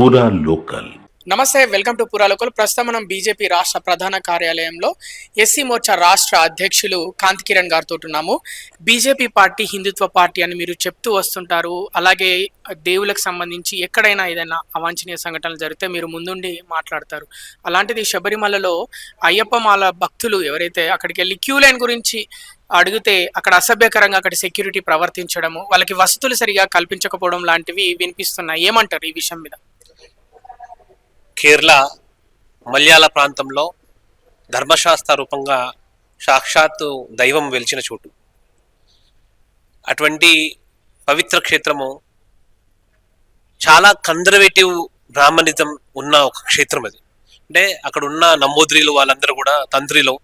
పూరా లోకల్ నమస్తే welcome to పురాలోకల్ ప్రస్తుతం మనం బీజేపీ రాష్ట్ర ప్రధాన కార్యాలయంలో ఎస్సీ మోర్చా రాష్ట్ర అధ్యక్షులు కాంతి కిరణ్ గారితో ఉన్నాము. బీజేపీ పార్టీ హిందుత్వ పార్టీ అని మీరు చెప్తూ వస్తుంటారు. అలాగే దేవులకు సంబంధించి ఎక్కడైనా ఏదైనా అవాంఛనీయ సంఘటనలు జరిగితే మీరు ముందుండి మాట్లాడతారు. అలాంటిది శబరిమలలో అయ్యప్ప మాల భక్తులు ఎవరైతే అక్కడికి వెళ్ళి క్యూ లైన్ గురించి అడిగితే అక్కడ అసభ్యకరంగా అక్కడ సెక్యూరిటీ ప్రవర్తించడము వాళ్ళకి వసతులు సరిగా కల్పించకపోవడం లాంటివి వినిపిస్తున్నాయి. ఏమంటారు ఈ విషయం మీద? కేరళ మలయాళ ప్రాంతంలో ధర్మశాస్త్ర రూపంగా సాక్షాత్తు దైవం వెలిచిన చోటు. అటువంటి పవిత్ర క్షేత్రము చాలా కన్జర్వేటివ్ బ్రాహ్మణిజం ఉన్న ఒక క్షేత్రం అది. అంటే అక్కడ ఉన్న నమ్మోద్రిలు వాళ్ళందరూ కూడా తంత్రిలో.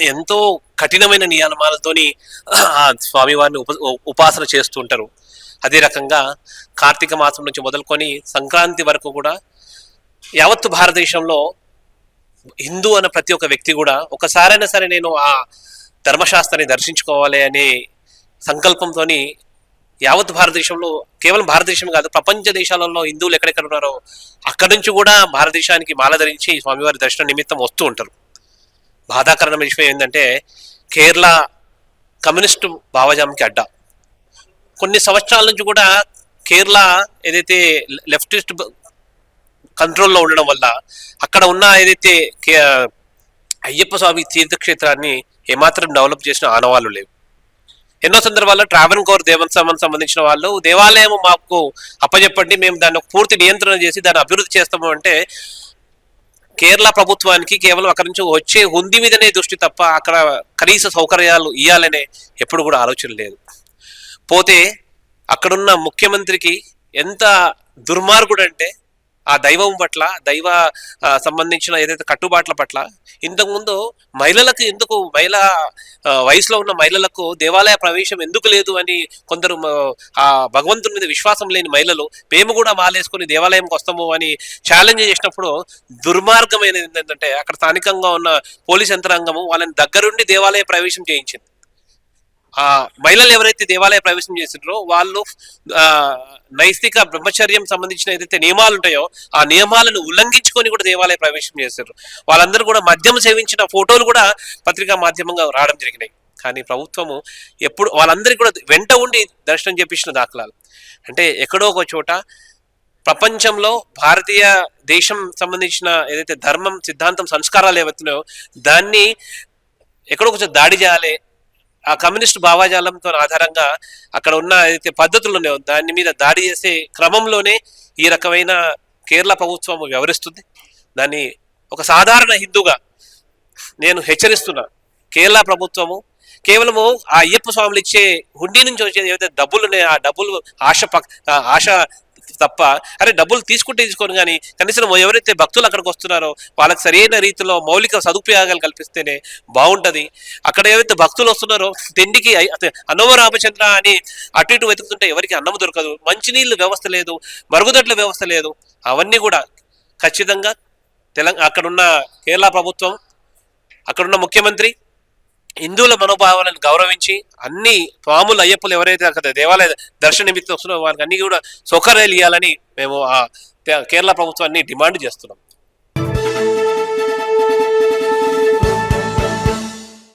ఎంతో కఠినమైన నియమాలతోని ఆ స్వామివారిని ఉప ఉపాసన చేస్తూ ఉంటారు. అదే రకంగా కార్తీక మాసం నుంచి మొదలుకొని సంక్రాంతి వరకు కూడా యావత్తు భారతదేశంలో హిందూ అన్న ప్రతి ఒక్క వ్యక్తి కూడా ఒకసారైనా సరే నేను ఆ ధర్మశాస్త్రాన్ని దర్శించుకోవాలి అనే సంకల్పంతో యావత్ భారతదేశంలో కేవలం భారతదేశం కాదు ప్రపంచ దేశాలలో హిందువులు ఎక్కడెక్కడ ఉన్నారో అక్కడి నుంచి కూడా భారతదేశానికి మాల ధరించి స్వామివారి దర్శన నిమిత్తం వస్తూ ఉంటారు. బాధాకరమైన విషయం ఏంటంటే కేరళ కమ్యూనిస్టు భావజాంకి అడ్డా. కొన్ని సంవత్సరాల నుంచి కూడా కేరళ ఏదైతే లెఫ్టిస్ట్ కంట్రోల్లో ఉండడం వల్ల అక్కడ ఉన్న ఏదైతే కే- అయ్యప్ప స్వామి తీర్థక్షేత్రాన్ని ఏమాత్రం డెవలప్ చేసిన ఆనవాళ్ళు లేవు. ఎన్నో సందర్భాల్లో ట్రావెన్ కోర్ దేవస్థానం సంబంధించిన వాళ్ళు దేవాలయం మాకు అప్పచెప్పండి మేము దాన్ని పూర్తి నియంత్రణ చేసి దాన్ని అభివృద్ధి చేస్తాము అంటే కేరళ ప్రభుత్వానికి కేవలం అక్కడ నుంచి వచ్చే హుంది మీదనే దృష్టి తప్ప అక్కడ కనీస సౌకర్యాలు ఇవ్వాలనే ఎప్పుడు కూడా ఆలోచన లేదు. పోతే అక్కడున్న ముఖ్యమంత్రికి ఎంత దుర్మార్గుడు అంటే ఆ దైవం పట్ల దైవ సంబంధించిన ఏదైతే కట్టుబాట్ల పట్ల ఇంతకుముందు మహిళలకు ఎందుకు మహిళ వయసులో ఉన్న మహిళలకు దేవాలయ ప్రవేశం ఎందుకు లేదు అని కొందరు ఆ భగవంతుని మీద విశ్వాసం లేని మహిళలు మేము కూడా మాలేసుకొని దేవాలయంకి వస్తాము అని ఛాలెంజ్ చేసినప్పుడు దుర్మార్గమైనది ఏంటంటే అక్కడ స్థానికంగా ఉన్న పోలీస్ యంత్రాంగము వాళ్ళని దగ్గరుండి దేవాలయ ప్రవేశం చేయించింది. మహిళలు ఎవరైతే దేవాలయ ప్రవేశం చేసిండ్రో వాళ్ళు నైతిక బ్రహ్మచర్యం సంబంధించిన ఏదైతే నియమాలు ఉంటాయో ఆ నియమాలను ఉల్లంఘించుకొని కూడా దేవాలయ ప్రవేశం చేశారు వాళ్ళందరూ కూడా మద్యం సేవించిన ఫోటోలు కూడా పత్రికా మాధ్యమంగా రావడం జరిగినాయి. కానీ ప్రభుత్వము ఎప్పుడు వాళ్ళందరికీ కూడా వెంట ఉండి దర్శనం చేపించిన దాఖలాలు. అంటే ఎక్కడో ఒక చోట ప్రపంచంలో భారతీయ దేశం సంబంధించిన ఏదైతే ధర్మం సిద్ధాంతం సంస్కారాలు ఏవైతున్నాయో దాన్ని ఎక్కడో కొంచెం దాడి చేయాలి ఆ కమ్యూనిస్ట్ భావాజాలంతో ఆధారంగా అక్కడ ఉన్న అయితే పద్ధతులు ఉన్నాయో దాని మీద దాడి చేసే క్రమంలోనే ఈ రకమైన కేరళ ప్రభుత్వం వ్యవహరిస్తుంది. దాన్ని ఒక సాధారణ హిందూగా నేను హెచ్చరిస్తున్నా. కేరళ ప్రభుత్వము కేవలము ఆ అయ్యప్ప స్వాములు ఇచ్చే హుండీ నుంచి వచ్చే ఏదైతే డబ్బులు ఉన్నాయో ఆ డబ్బులు ఆశ పక్ ఆశ తప్ప అరే డబ్బులు తీసుకుంటే తీసుకోను కానీ కనీసం ఎవరైతే భక్తులు అక్కడికి వస్తున్నారో వాళ్ళకి సరైన రీతిలో మౌలిక సదుపాయాలు కల్పిస్తేనే బాగుంటుంది. అక్కడ ఏవైతే భక్తులు వస్తున్నారో తిండికి అన్నవ రామచంద్ర అని అటు ఇటు వెతుకుతుంటే ఎవరికి అన్నం దొరకదు. మంచినీళ్ళు వ్యవస్థ లేదు మరుగుదొడ్ల వ్యవస్థ లేదు. అవన్నీ కూడా ఖచ్చితంగా తెలంగాణ అక్కడున్న కేరళ ప్రభుత్వం అక్కడున్న ముఖ్యమంత్రి హిందువుల మనోభావాలను గౌరవించి అన్ని పాములు అయ్యప్పలు ఎవరైతే అక్కడ దేవాలయ దర్శన నిమిత్తం వస్తున్నారో వారికి అన్ని కూడా సౌకర్యాలు ఇవ్వాలని మేము ఆ కేరళ ప్రభుత్వాన్ని డిమాండ్ చేస్తున్నాం.